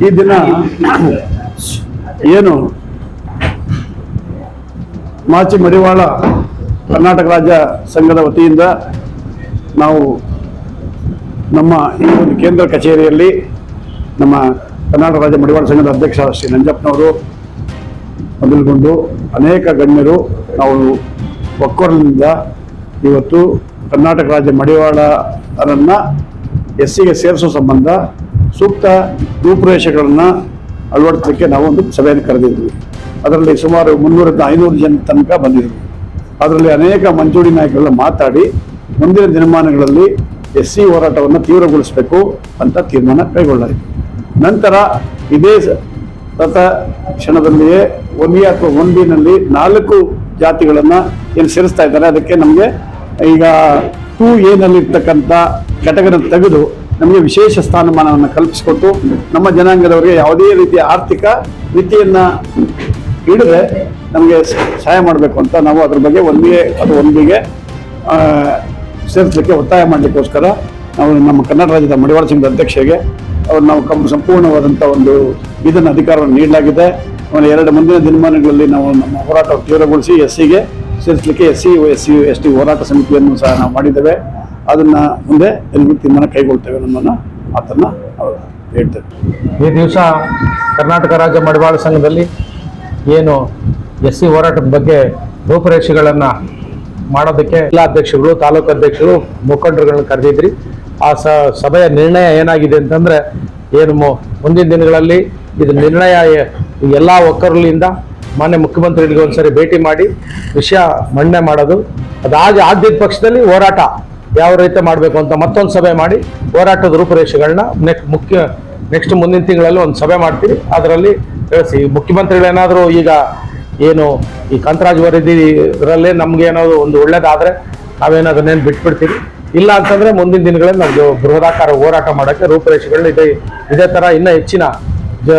ಈ ದಿನ ಏನು ಮಾಚಿ ಮಡಿವಾಳ ಕರ್ನಾಟಕ ರಾಜ್ಯ ಸಂಘದ ವತಿಯಿಂದ ನಾವು ನಮ್ಮ ಈ ಒಂದು ಕೇಂದ್ರ ಕಚೇರಿಯಲ್ಲಿ ನಮ್ಮ ಕರ್ನಾಟಕ ರಾಜ್ಯ ಮಡಿವಾಳ ಸಂಘದ ಅಧ್ಯಕ್ಷ ಶ್ರೀ ನಂಜಪ್ಪನವರು ಮೊದಲುಗೊಂಡು ಅನೇಕ ಗಣ್ಯರು ನಾವು ಒಕ್ಕೊರಲಿಂದ ಇವತ್ತು ಕರ್ನಾಟಕ ರಾಜ್ಯ ಮಡಿವಾಳರನ್ನ ಎಸ್ ಸಿಗೆ ಸೇರಿಸೋ ಸಂಬಂಧ ಸೂಕ್ತ ರೂಪುರೇಷೆಗಳನ್ನು ಅಳವಡಿಸಲಿಕ್ಕೆ ನಾವು ಒಂದು ಸಭೆಯನ್ನು ಕರೆದಿದ್ವಿ. ಅದರಲ್ಲಿ ಸುಮಾರು ಮುನ್ನೂರಿಂದ ಐನೂರು ಜನ ತನಕ ಬಂದಿದ್ದರು ಅದರಲ್ಲಿ ಅನೇಕ ಮಂಜೂರಿ ನಾಯಕರೆಲ್ಲ ಮಾತಾಡಿ ಮುಂದಿನ ದಿನಮಾನಗಳಲ್ಲಿ ಎಸ್ ಸಿ ಹೋರಾಟವನ್ನು ತೀವ್ರಗೊಳಿಸಬೇಕು ಅಂತ ತೀರ್ಮಾನ ಕೈಗೊಳ್ಳಲಾಯಿತು ನಂತರ ಇದೇ ಸತ ಕ್ಷಣದಲ್ಲಿಯೇ ಒನ್ ಅಥವಾ ಒನ್ ನಾಲ್ಕು ಜಾತಿಗಳನ್ನು ಏನು ಸೇರಿಸ್ತಾ ಇದ್ದಾರೆ. ಅದಕ್ಕೆ ನಮಗೆ ಈಗ ಟೂ ಎನಲ್ಲಿರ್ತಕ್ಕಂಥ ಘಟಕನ ತೆಗೆದು ನಮಗೆ ವಿಶೇಷ ಸ್ಥಾನಮಾನವನ್ನು ಕಲ್ಪಿಸಿಕೊಟ್ಟು ನಮ್ಮ ಜನಾಂಗದವರಿಗೆ ಯಾವುದೇ ರೀತಿಯ ಆರ್ಥಿಕ ಮಿತಿಯನ್ನು ಹಿಡಿದ್ರೆ ನಮಗೆ ಸಹಾಯ ಮಾಡಬೇಕು ಅಂತ ನಾವು ಅದ್ರ ಬಗ್ಗೆ ಒಂದಿಗೆ ಅದು ಒಂದಿಗೆ ಸೇರಿಸಲಿಕ್ಕೆ ಒತ್ತಾಯ ಮಾಡಲಿಕ್ಕೋಸ್ಕರ ನಾವು ನಮ್ಮ ಕನ್ನಡ ರಾಜ್ಯದ ಮಡಿವಾಳ ಸಿಂಗ್ ಅಧ್ಯಕ್ಷರಿಗೆ ಅವ್ರು ನಾವು ಕಂ ಸಂಪೂರ್ಣವಾದಂಥ ಒಂದು ಇದನ್ನು ಅಧಿಕಾರವನ್ನು ನೀಡಲಾಗಿದೆ. ಆಮೇಲೆ ಎರಡು ಮುಂದಿನ ದಿನಮಾನಗಳಲ್ಲಿ ನಾವು ನಮ್ಮ ಹೋರಾಟ ತೀವ್ರಗೊಳಿಸಿ ಎಸ್ ಸಿಗೆ ಸೇರಿಸಲಿಕ್ಕೆ S C S C S T ಹೋರಾಟ ಸಮಿತಿಯನ್ನು ಸಹ ನಾವು ಮಾಡಿದ್ದೇವೆ. ಅದನ್ನು ಮುಂದೆ ಎಲ್ಲರೂ ತೀರ್ಮಾನ ಕೈಗೊಳ್ತೇವೆ ನಮ್ಮನ್ನು ಅವರು ಹೇಳ್ತೇವೆ ಈ ದಿವಸ ಕರ್ನಾಟಕ ರಾಜ್ಯ ಮಡಿವಾಳ ಸಂಘದಲ್ಲಿ ಏನು ಎಸ್ ಸಿ ಹೋರಾಟದ ಬಗ್ಗೆ ರೂಪುರೇಷೆಗಳನ್ನು ಮಾಡೋದಕ್ಕೆ ಜಿಲ್ಲಾ ಅಧ್ಯಕ್ಷಗಳು ತಾಲೂಕು ಅಧ್ಯಕ್ಷರು ಮುಖಂಡರುಗಳನ್ನ ಕರೆದಿದ್ರಿ. ಆ ಸಭೆಯ ನಿರ್ಣಯ ಏನಾಗಿದೆ ಅಂತಂದರೆ ಏನು ಮುಂದಿನ ದಿನಗಳಲ್ಲಿ ಇದು ನಿರ್ಣಯ ಎಲ್ಲ ಒಕ್ಕರಲಿಂದ ಮಾನ್ಯ ಮುಖ್ಯಮಂತ್ರಿಗಳಿಗೆ ಒಂದ್ಸರಿ ಭೇಟಿ ಮಾಡಿ ವಿಷಯ ಮಂಡನೆ ಮಾಡೋದು. ಅದಾಗಿ ಆದ್ಯದ ಪಕ್ಷದಲ್ಲಿ ಹೋರಾಟ. ಯಾವ ರೀತಿ ಮಾಡಬೇಕು ಅಂತ ಮತ್ತೊಂದು ಸಭೆ ಮಾಡಿ ಹೋರಾಟದ ರೂಪುರೇಷೆಗಳನ್ನ ನೆಕ್ಸ್ಟ್ ಮುಖ್ಯ ನೆಕ್ಸ್ಟ್ ಮುಂದಿನ ತಿಂಗಳಲ್ಲಿ ಒಂದು ಸಭೆ ಮಾಡ್ತೀವಿ. ಅದರಲ್ಲಿ ತಿಳಿಸಿ. ಮುಖ್ಯಮಂತ್ರಿಗಳೇನಾದರೂ ಈಗ ಏನು ಈ ಕಂತರಾಜ್ ವರದಿ ಇದರಲ್ಲೇ ಏನಾದರೂ ಒಂದು ಒಳ್ಳೇದಾದರೆ ನಾವೇನು ಅದನ್ನೇನು ಬಿಟ್ಬಿಡ್ತೀವಿ. ಇಲ್ಲ ಅಂತಂದರೆ ಮುಂದಿನ ದಿನಗಳಲ್ಲಿ ನಮ್ಮದು ಬೃಹದಾಕಾರ ಹೋರಾಟ ಮಾಡೋಕ್ಕೆ ರೂಪುರೇಷೆಗಳನ್ನ ಇದೆ, ಇದೇ ಥರ ಇನ್ನೂ ಹೆಚ್ಚಿನ ಜ,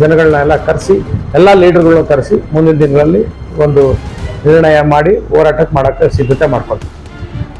ಜನಗಳನ್ನೆಲ್ಲ ಕರೆಸಿ, ಎಲ್ಲ ಲೀಡರ್ಗಳನ್ನ ಕರೆಸಿ ಮುಂದಿನ ದಿನಗಳಲ್ಲಿ ಒಂದು ನಿರ್ಣಯ ಮಾಡಿ ಹೋರಾಟಕ್ಕೆ ಮಾಡೋಕ್ಕೆ ಸಿದ್ಧತೆ ಮಾಡ್ಕೊಳ್ತೀವಿ.